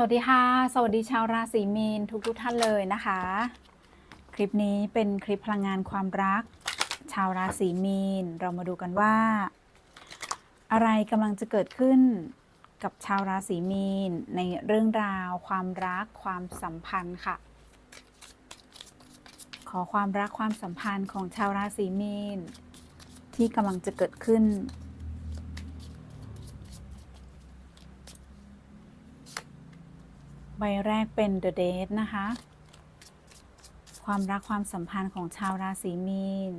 สวัสดีค่ะ สวัสดีชาวราศีมีนทุกทุกท่านเลยนะคะ คลิปนี้เป็นคลิปพลังงานความรัก ชาวราศีมีน เรามาดูกันว่า อะไรกำลังจะเกิดขึ้นกับชาวราศีมีน ในเรื่องราว ความรักความสัมพันธ์ค่ะ ขอความรักความสัมพันธ์ของชาวราศีมีน ที่กำลังจะเกิดขึ้น ใบแรกเป็น The Date นะคะ ความรักความสัมพันธ์ของชาวราศีมีน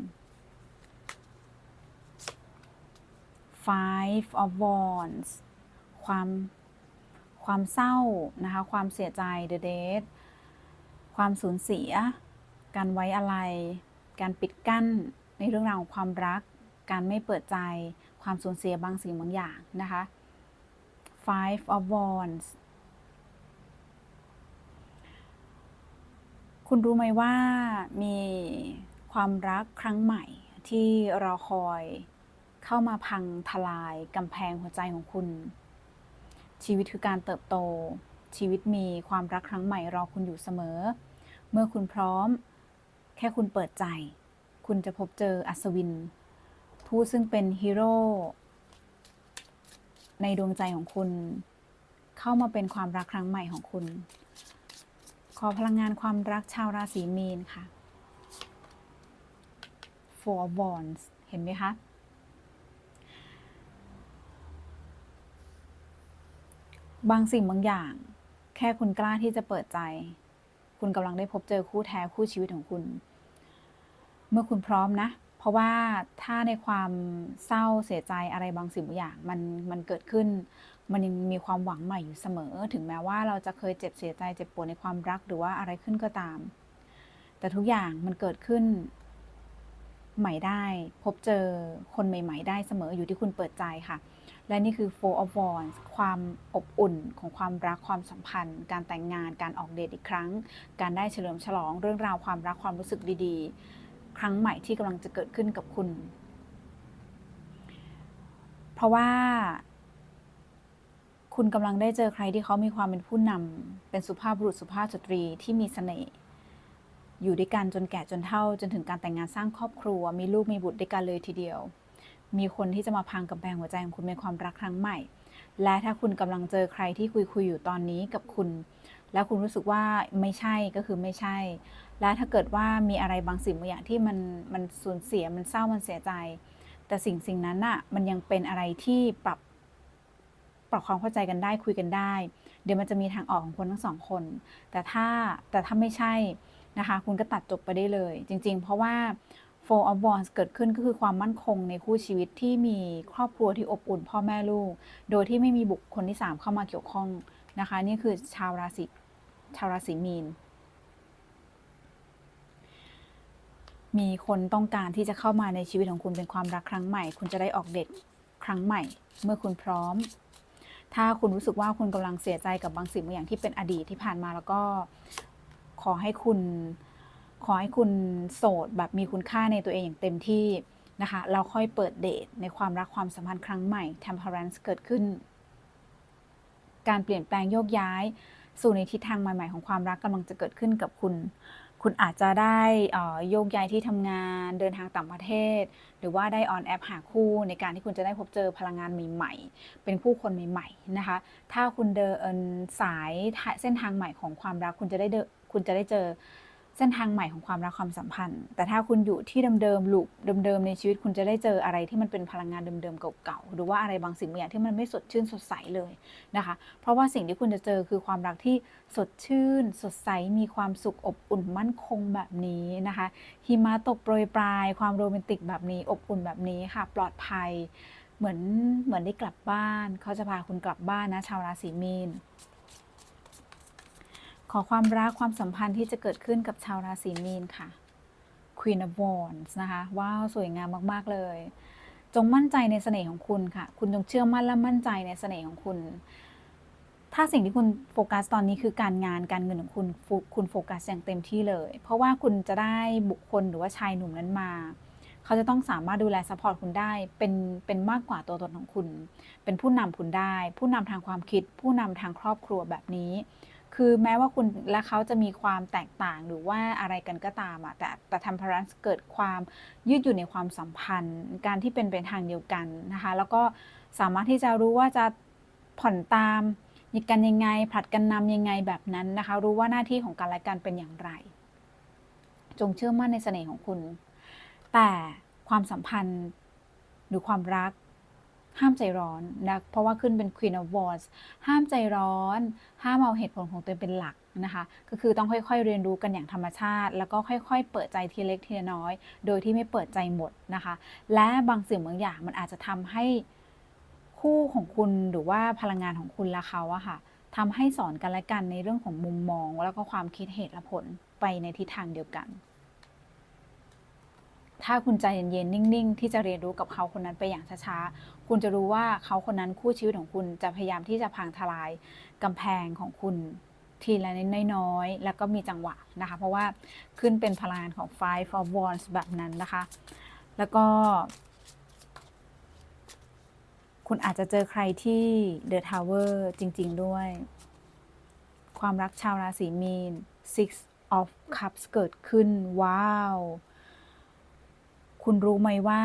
Five of Wands ความความเศร้านะคะ ความเสียใจ The Date ความสูญเสีย การไว้อะไร การปิดกั้นในเรื่องราวของความรัก การไม่เปิดใจ ความสูญเสียบางสิ่งบางอย่างนะคะ Five of Wands คุณรู้ไหมว่ามีความรักครั้งใหม่ที่รอคอยเข้ามาพังทลายกำแพงหัวใจของคุณ ชีวิตคือการเติบโต ชีวิตมีความรักครั้งใหม่รอคุณอยู่เสมอ เมื่อคุณพร้อม แค่คุณเปิดใจ คุณจะพบเจออัศวิน ผู้ซึ่งเป็นฮีโร่ในดวงใจของคุณ เข้ามาเป็นความรักครั้งใหม่ของคุณ ขอพลังงานความรักชาวราศีมีนค่ะ Four of Wands เห็นไหมคะ บางสิ่งบางอย่าง แค่คุณกล้าที่จะเปิดใจ คุณกำลังได้พบเจอคู่แท้คู่ชีวิตของคุณ เมื่อคุณพร้อมนะ เพราะว่าถ้าในความเศร้าเสียใจอะไรบางสิ่งบางอย่างมันมันเกิดขึ้น มันยังมีความหวังใหม่อยู่เสมอ ถึงแม้ว่าเราจะเคยเจ็บเสียใจเจ็บปวดในความรักหรือว่าอะไรขึ้นก็ตาม แต่ทุกอย่างมันเกิดขึ้นใหม่ได้ พบเจอคนใหม่ ๆ ได้เสมออยู่ที่คุณเปิดใจค่ะ และนี่คือ Four of Wands ความอบอุ่นของความรักความสัมพันธ์ การแต่งงานการออกเดทอีกครั้ง การได้เฉลิมฉลองเรื่องราวความรักความรู้สึกดีๆ ครั้งใหม่ที่กำลังจะเกิดขึ้นกับคุณ เพราะว่า คุณกำลังได้เจอใครที่เขามีความเป็นผู้นำเป็นสุภาพบุรุษสุภาพสตรีที่มีเสน่ห์อยู่ด้วยกันจนแก่จนเฒ่า จนถึงการแต่งงานสร้างครอบครัว มีลูกมีบุตรด้วยกันเลยทีเดียว มีคนที่จะมาพังกำแพงหัวใจของคุณเป็นความรักครั้งใหม่ และถ้าคุณกำลังเจอใครที่คุยคุยอยู่ตอนนี้กับคุณ แล้วคุณรู้สึกว่าไม่ใช่ก็คือไม่ใช่ และถ้าเกิดว่ามีอะไรบางสิ่งบางอย่างที่มันมันสูญเสียมันเศร้ามันเสียใจ แต่สิ่งสิ่งนั้นน่ะมันยังเป็นอะไรที่ปรับปรับความเข้าใจกันได้คุยกันได้ เดี๋ยวมันจะมีทางออกของคนทั้งสองคน แต่ถ้าแต่ถ้าไม่ใช่นะคะ คุณก็ตัดจบไปได้เลย จริง ๆ เพราะว่า Four of Wands เกิดขึ้นก็คือความมั่นคงในคู่ชีวิตที่มีครอบครัวที่อบอุ่นพ่อแม่ลูก โดยที่ไม่มีบุคคลที่สามเข้ามาเกี่ยวข้องนะคะ นี่คือชาวราศี ชาวราศีมีน มีคนต้องการที่จะเข้ามาในชีวิตของคุณเป็นความรักครั้งใหม่ คุณจะได้ออกเดทครั้งใหม่ เมื่อคุณพร้อม ถ้าคุณรู้สึกว่าคุณกำลังเสียใจกับบางสิ่งบางอย่างที่เป็นอดีตที่ผ่านมาแล้วก็ขอให้คุณขอให้คุณโสดแบบมีคุณค่าในตัวเองอย่างเต็มที่นะคะเราค่อยเปิดเดทในความรักความสัมพันธ์ครั้งใหม่ temperance เกิดขึ้น การเปลี่ยนแปลงโยกย้าย สู่ในทิศทางใหม่ ๆ ของความรักกำลังจะเกิดขึ้นกับคุณ คุณอาจจะได้โยกย้ายที่ทำงานเดินทางต่างประเทศ หรือว่าได้ออนแอปหาคู่ในการที่คุณจะได้พบเจอพลังงานใหม่ๆ เป็นผู้คนใหม่ๆนะคะ ถ้าคุณเดินสายเส้นทางใหม่ของความรักคุณจะได้คุณจะได้เจอ เส้นทางใหม่ของความรักความสัมพันธ์ แต่ถ้าคุณอยู่ที่เดิมๆลูกเดิมๆในชีวิตคุณจะได้เจออะไรที่มันเป็นพลังงานเดิมๆเก่าๆหรือว่าอะไรบางสิ่งบางอย่างที่มันไม่สดชื่นสดใสเลยนะคะ เพราะว่าสิ่งที่คุณจะเจอคือความรักที่สดชื่น สดใสมีความสุขอบอุ่นมั่นคงแบบนี้นะคะหิมะตกโปรยปลาย ความโรแมนติกแบบนี้อบอุ่นแบบนี้ค่ะ ปลอดภัย เหมือนเหมือนได้กลับบ้านเขาจะพาคุณกลับบ้านนะชาวราศีมีน ขอความรักความสัมพันธ์ที่จะเกิดขึ้นกับชาวราศีมีนค่ะ Queen of Wands นะคะ ว้าว สวยงามมาก ๆ เลย จงมั่นใจในเสน่ห์ของคุณค่ะ คุณจงเชื่อมั่นและมั่นใจในเสน่ห์ของคุณ ถ้าสิ่งที่คุณโฟกัสตอนนี้คือการงานการเงินของคุณ คุณโฟกัสอย่างเต็มที่เลย เพราะว่าคุณจะได้บุคคลหรือว่าชายหนุ่มนั้นมา เขาจะต้องสามารถดูแลซัพพอร์ตคุณได้ เป็น เป็นมากกว่าตัวตนของคุณ เป็นผู้นำคุณได้ ผู้นำทางความคิด ผู้นำทางครอบครัวแบบนี้ คือแม้ว่าคุณและเขาจะมีความแตกต่างหรือว่าอะไรกันก็ตามอะแต่แต่ทำพรันเกิดความยืดอยู่ในความสัมพันธ์ การที่เป็นไปทางเดียวกันนะคะ แล้วก็สามารถที่จะรู้ว่าจะผ่อนตามกันยังไงผลัดกันนำยังไงแบบนั้นนะคะ รู้ว่าหน้าที่ของกันและกันเป็นอย่างไร จงเชื่อมั่นในเสน่ห์ของคุณ แต่ความสัมพันธ์หรือความรัก ห้ามใจร้อนนะเพราะว่าขึ้นเป็น Queen of Wands ห้ามใจร้อน ห้ามเอาเหตุผลของตัวเองเป็นหลักนะคะก็คือต้องค่อยๆเรียนรู้กันอย่างธรรมชาติ แล้วก็ค่อยๆ เปิดใจทีเล็กทีละน้อย โดยที่ไม่เปิดใจหมดนะคะ และบางสิ่งบางอย่างมันอาจจะทำให้คู่ของคุณหรือว่าพลังงานของคุณและเขาอะค่ะทำให้สอนกันและกันในเรื่องของมุมมอง แล้วก็ความคิดเหตุและผลไปในทิศทางเดียวกัน ถ้าคุณใจเย็นๆนิ่ง ๆ ที่จะเรียนรู้กับเขาคนนั้นไปอย่างช้าๆ คุณจะรู้ว่าเขาคนนั้นคู่ชีวิตของคุณจะพยายามที่จะพังทลายกำแพงของคุณทีละนิดน้อยๆ แล้วก็มีจังหวะนะคะ เพราะว่าขึ้นเป็นพลานของ Five of Wands แบบนั้นนะคะ แล้วก็ คุณอาจจะเจอใครที่ The Tower จริง ๆ ด้วย ความรักชาวราศีมีน Six of Cups เกิดขึ้น ว้าว คุณรู้ไหมว่า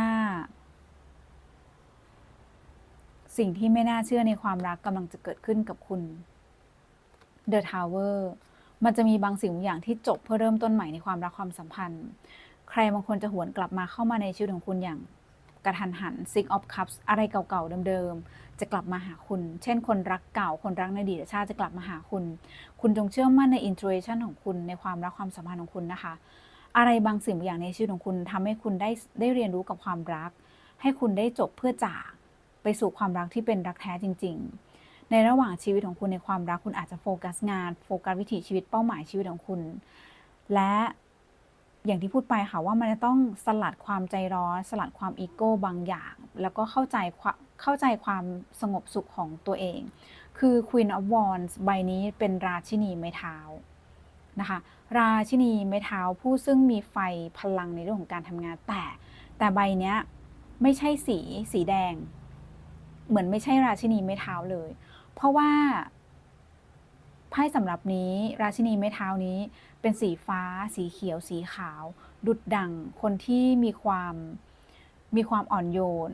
สิ่งที่ไม่น่าเชื่อในความรักกำลังจะเกิดขึ้นกับคุณ The Tower มันจะมีบางสิ่งบางอย่างที่จบเพื่อเริ่มต้นใหม่ในความรักความสัมพันธ์ ใครบางคนจะหวนกลับมาเข้ามาในชีวิตของคุณอย่างกระทันหัน Six of Cups อะไรเก่าๆเดิมๆ จะกลับมาหาคุณ เช่นคนรักเก่า คนรักในอดีตชาติจะกลับมาหาคุณ คุณจงเชื่อมั่นใน intuition ของคุณในความรักความสัมพันธ์ของคุณนะคะ อะไรบางสิ่งบางอย่างในชีวิตของคุณทำให้คุณได้ได้เรียนรู้กับความรัก ให้คุณได้จบเพื่อจากไปสู่ความรักที่เป็นรักแท้จริง ๆ ในระหว่างชีวิตของคุณในความรักคุณอาจจะโฟกัสงาน โฟกัสวิถีชีวิตเป้าหมายชีวิตของคุณ และอย่างที่พูดไปค่ะว่ามันจะต้องสลัดความใจร้อน สลัดความอีโก้บางอย่าง แล้วก็เข้าใจความเข้าใจความสงบสุขของตัวเอง คือ Queen of Wands ใบนี้เป็นราชินีไม้เท้า นะคะ ราชินีไม้เท้าผู้ซึ่งมีไฟพลังในเรื่องของการทำงานแต่ แต่ใบเนี้ยไม่ใช่สีสีแดง เหมือนไม่ใช่ราชินีไม้เท้าเลย เพราะว่าไพ่สำหรับนี้ราชินีไม้เท้านี้เป็นสีฟ้า สีเขียว สีขาว ดุดดังคนที่มีความมีความอ่อนโยน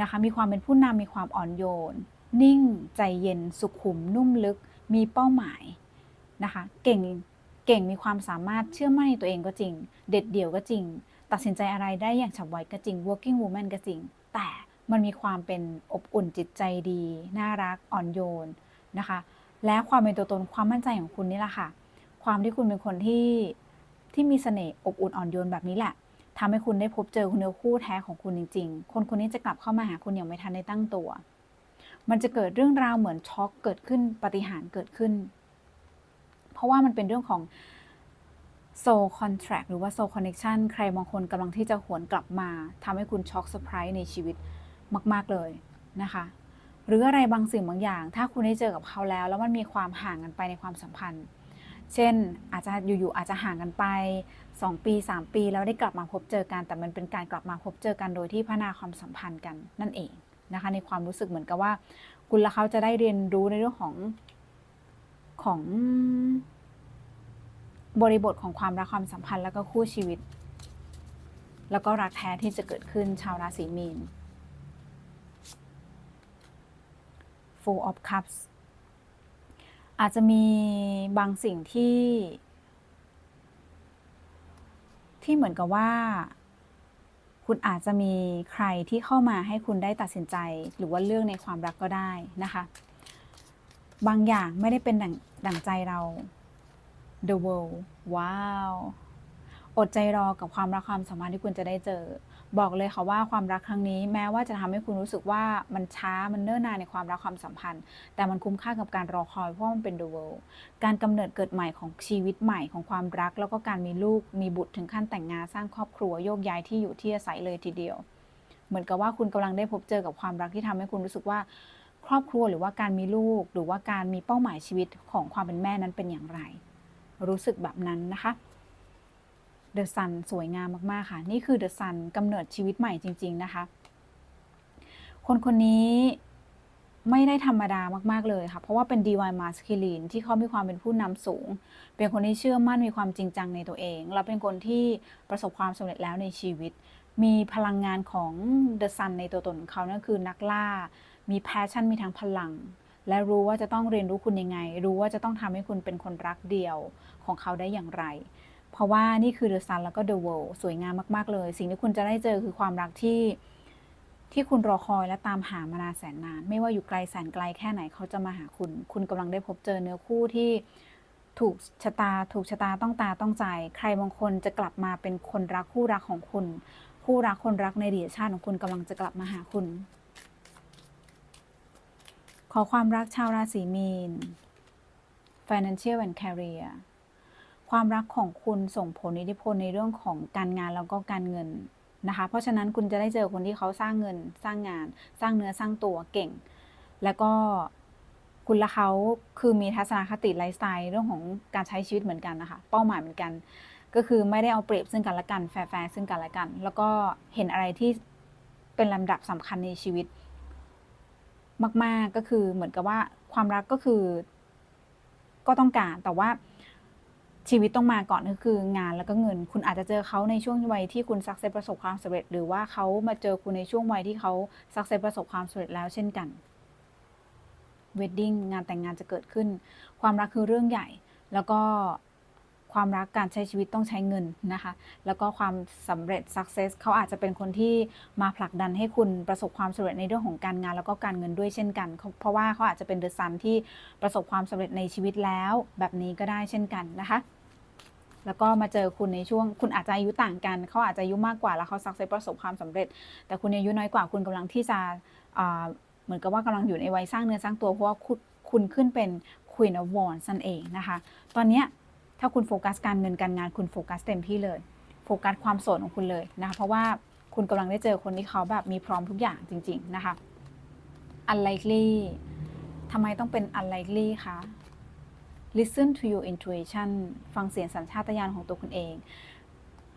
นะคะ มีความเป็นผู้นำมีความอ่อนโยน นิ่งใจเย็นสุขุมนุ่มลึก มีเป้าหมายนะคะ เก่ง เก่งมีความสามารถเชื่อมั่นในตัวเองก็จริง เด็ดเดี่ยวก็จริง ตัดสินใจอะไรได้อย่างฉับไวก็จริง working woman ก็จริง แต่มันมีความเป็นอบอุ่นจิตใจดี น่ารักอ่อนโยนนะคะ และความเป็นตัวตนความมั่นใจของคุณนี่แหละค่ะ ความที่คุณเป็นคนที่ที่มีเสน่ห์อบอุ่นอ่อนโยนแบบนี้แหละทำให้คุณได้พบเจอคุณเคู่แท้ของคุณจริง ๆ คนคนนี้จะกลับเข้ามาหาคุณอย่างไม่ทันได้ตั้งตัว มันจะเกิดเรื่องราวเหมือนช็อกเกิดขึ้นปาฏิหารย์เกิดขึ้น ราะว่ามันเป็นเรื่องของ soul contract หรือว่า soul connection ใครบางคนกำลังที่จะหวนกลับมาทำให้คุณช็อกเซอร์ไพรส์ในชีวิตมาก ๆ เลยนะคะ หรืออะไรบางสิ่งบางอย่าง ถ้าคุณได้เจอกับเขาแล้ว แล้วมันมีความห่างกันไปในความสัมพันธ์ เช่นอาจจะอยู่ๆอาจจะห่างกันไป 2 ปี 3 ปีแล้วได้กลับมาพบเจอกัน แต่มันเป็นการกลับมาพบเจอกันโดยที่พัฒนาความสัมพันธ์กันนั่นเองนะคะในความรู้สึกเหมือนกับว่า คุณและเขาจะได้เรียนรู้ในเรื่องของ ของบริบทของความรักความสัมพันธ์แล้วก็คู่ชีวิต แล้วก็รักแท้ที่จะเกิดขึ้นชาวราศีมีน Four of Cups อาจจะมีบางสิ่งที่ ที่เหมือนกับว่า คุณอาจจะมีใครที่เข้ามาให้คุณได้ตัดสินใจ หรือว่าเลือกในความรักก็ได้นะคะ บางอย่างไม่ได้เป็นดั่งดังใจเรา The World ว้าว อดใจรอกับความรักความสัมพันธ์ที่คุณจะได้เจอ บอกเลยค่ะว่าความรักครั้งนี้แม้ว่าจะทำให้คุณรู้สึกว่ามันช้ามันเนิ่นนานในความรักความสัมพันธ์ แต่มันคุ้มค่ากับการรอคอยเพราะมันเป็น The World การกำเนิดเกิดใหม่ของชีวิตใหม่ของความรัก แล้วก็การมีลูกมีบุตรถึงขั้นแต่งงานสร้างครอบครัวโยกย้ายที่อยู่ที่อาศัยเลยทีเดียว เหมือนกับว่าคุณกำลังได้พบเจอกับความรักที่ทำให้คุณรู้สึกว่า ครอบครัวหรือว่าการมีลูก หรือว่าการมีเป้าหมายชีวิตของความเป็นแม่นั้นเป็นอย่างไร รู้สึกแบบนั้นนะคะ The Sun สวยงามมากๆค่ะ นี่คือ The Sun กำเนิดชีวิตใหม่จริง ๆ นะคะ คนคนนี้ไม่ได้ธรรมดามากๆเลยค่ะ เพราะว่าเป็น Divine Masculine ที่เขามีความเป็นผู้นำสูง เป็นคนที่เชื่อมั่นมีความจริงจังในตัวเอง และเป็นคนที่ประสบความสำเร็จแล้วในชีวิต มีพลังงานของ The Sun ในตัวตนของเขานั่นคือนักล่า มีแพชชั่นมีทั้งพลัง และรู้ว่าจะต้องเรียนรู้คุณยังไง รู้ว่าจะต้องทำให้คุณเป็นคนรักเดียวของเขาได้อย่างไร เพราะว่านี่คือ The Sun แล้วก็ The World สวยงามมาก ๆ เลย สิ่งที่คุณจะได้เจอคือความรักที่ที่คุณรอคอยและตามหามานานแสนนาน ไม่ว่าอยู่ไกลแสนไกลแค่ไหนเขาจะมาหาคุณ คุณกำลังได้พบเจอเนื้อคู่ที่ถูกชะตา ถูกชะตาต้องตาต้องใจ ใครบางคนจะกลับมาเป็นคนรักคู่รักของคุณ คู่รักคนรักในอดีตชาติของคุณกำลังจะกลับมาหาคุณ ขอความรักชาวราศีมีน financial and career ความรักของคุณส่งผลอิทธิพลในเรื่องของการงานแล้วก็การเงินนะคะ เพราะฉะนั้นคุณจะได้เจอคนที่เขาสร้างเงินสร้างงาน สร้างเนื้อสร้างตัวเก่ง แล้วก็คุณและเขาคือมีทัศนคติไลฟ์สไตล์เรื่องของการใช้ชีวิตเหมือนกันนะคะ เป้าหมายเหมือนกัน ก็คือไม่ได้เอาเปรียบซึ่งกันและกันแฟร์ซึ่งกันและกัน แล้วก็เห็นอะไรที่เป็นลำดับสำคัญในชีวิต มาก ๆ ก็คือเหมือนกับว่าความรักก็คือ ก็ต้องการแต่ว่าชีวิตต้องมาก่อนก็คืองานแล้วก็เงิน คุณอาจจะเจอเขาในช่วงวัยที่คุณสักเซประสบความสำเร็จ หรือว่าเขามาเจอคุณในช่วงวัยที่เขาสักเซประสบความสำเร็จแล้วเช่นกันเวดดิ้งงานแต่งงานจะเกิดขึ้น ความรักคือเรื่องใหญ่ แล้วก็ ความรักการใช้ชีวิตต้องใช้เงินนะคะ แล้วก็ความสำเร็จ success เขาอาจจะเป็นคนที่มาผลักดันให้คุณประสบความสำเร็จในเรื่องของการงานแล้วก็การเงินด้วยเช่นกัน เพราะว่าเขาอาจจะเป็นเดอะซันที่ประสบความสำเร็จในชีวิตแล้ว แบบนี้ก็ได้เช่นกันนะคะแล้วก็มาเจอคุณในช่วง คุณอาจจะอายุต่างกัน เขาอาจจะอายุมากกว่าแล้วเขาสักเซประสบความสำเร็จ แต่คุณอายุน้อยกว่าคุณกำลังที่จะเหมือนกับว่ากำลังอยู่ในวัยสร้างเนื้อสร้างตัวเพราะว่าคุณขึ้นเป็น Queen of Wands นั่นเองนะคะ ตอนนี้ ถ้าคุณโฟกัสการเงินการงานคุณโฟกัสเต็มที่เลย โฟกัสความโสดของคุณเลยนะคะเพราะว่าคุณกำลังได้เจอคนที่เขาแบบมีพร้อมทุกอย่างจริง ๆ นะคะ unlikely ทำไมต้องเป็น unlikely คะ listen to your intuition ฟังเสียงสัญชาตญาณของตัวคุณเอง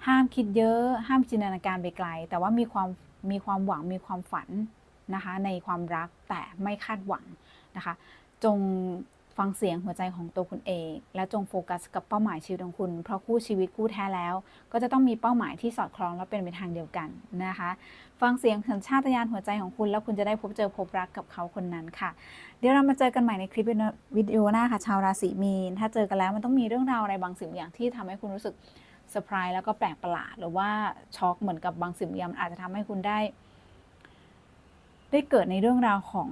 ห้ามคิดเยอะ ห้ามจินตนาการไปไกล แต่ว่ามีความมีความหวังมีความฝันนะคะในความรักแต่ไม่คาดหวังนะคะ จง ฟังเสียงหัวใจของตัวคุณเอง และจงโฟกัสกับเป้าหมายชีวิตของคุณ เพราะคู่ชีวิตคู่แท้แล้ว ก็จะต้องมีเป้าหมายที่สอดคล้องและเป็นไปทางเดียวกันนะคะ ฟังเสียงสัญชาตญาณหัวใจของคุณ แล้วคุณจะได้พบเจอพบรักกับเขาคนนั้นค่ะ เดี๋ยวเรามาเจอกันใหม่ในคลิปวิดีโอหน้าค่ะ ชาวราศีมีน ถ้าเจอกันแล้วมันต้องมีเรื่องราวอะไรบางสิ่งอย่างที่ทำให้คุณรู้สึกเซอร์ไพรส์แล้วก็แปลกประหลาดหรือว่าช็อกเหมือนกับบางสิ่งอย่างอาจจะทำให้คุณได้ ได้เกิดในเรื่องราวของ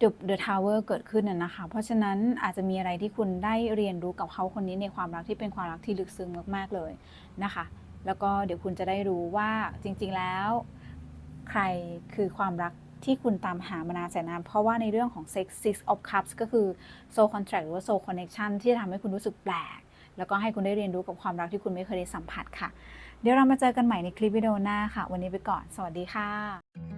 The The Tower เกิดขึ้นน่ะนะคะ เพราะฉะนั้นอาจจะมีอะไรที่คุณได้เรียนรู้กับเขาคนนี้ในความรักที่เป็นความรักที่ลึกซึ้งมากๆเลยนะคะ แล้วก็เดี๋ยวคุณจะได้รู้ว่าจริงๆแล้ว ใครคือความรักที่คุณตามหามานานแสนนานเพราะว่าในเรื่องของ Sex Six of Cups ก็คือ Soul Contract หรือว่า Soul Connection ที่ทำให้คุณรู้สึกแปลก แล้วก็ให้คุณได้เรียนรู้กับความรักที่คุณไม่เคยได้สัมผัสค่ะ เดี๋ยวเรามาเจอกันใหม่ในคลิปวิดีโอหน้าค่ะ วันนี้ไปก่อน สวัสดีค่ะ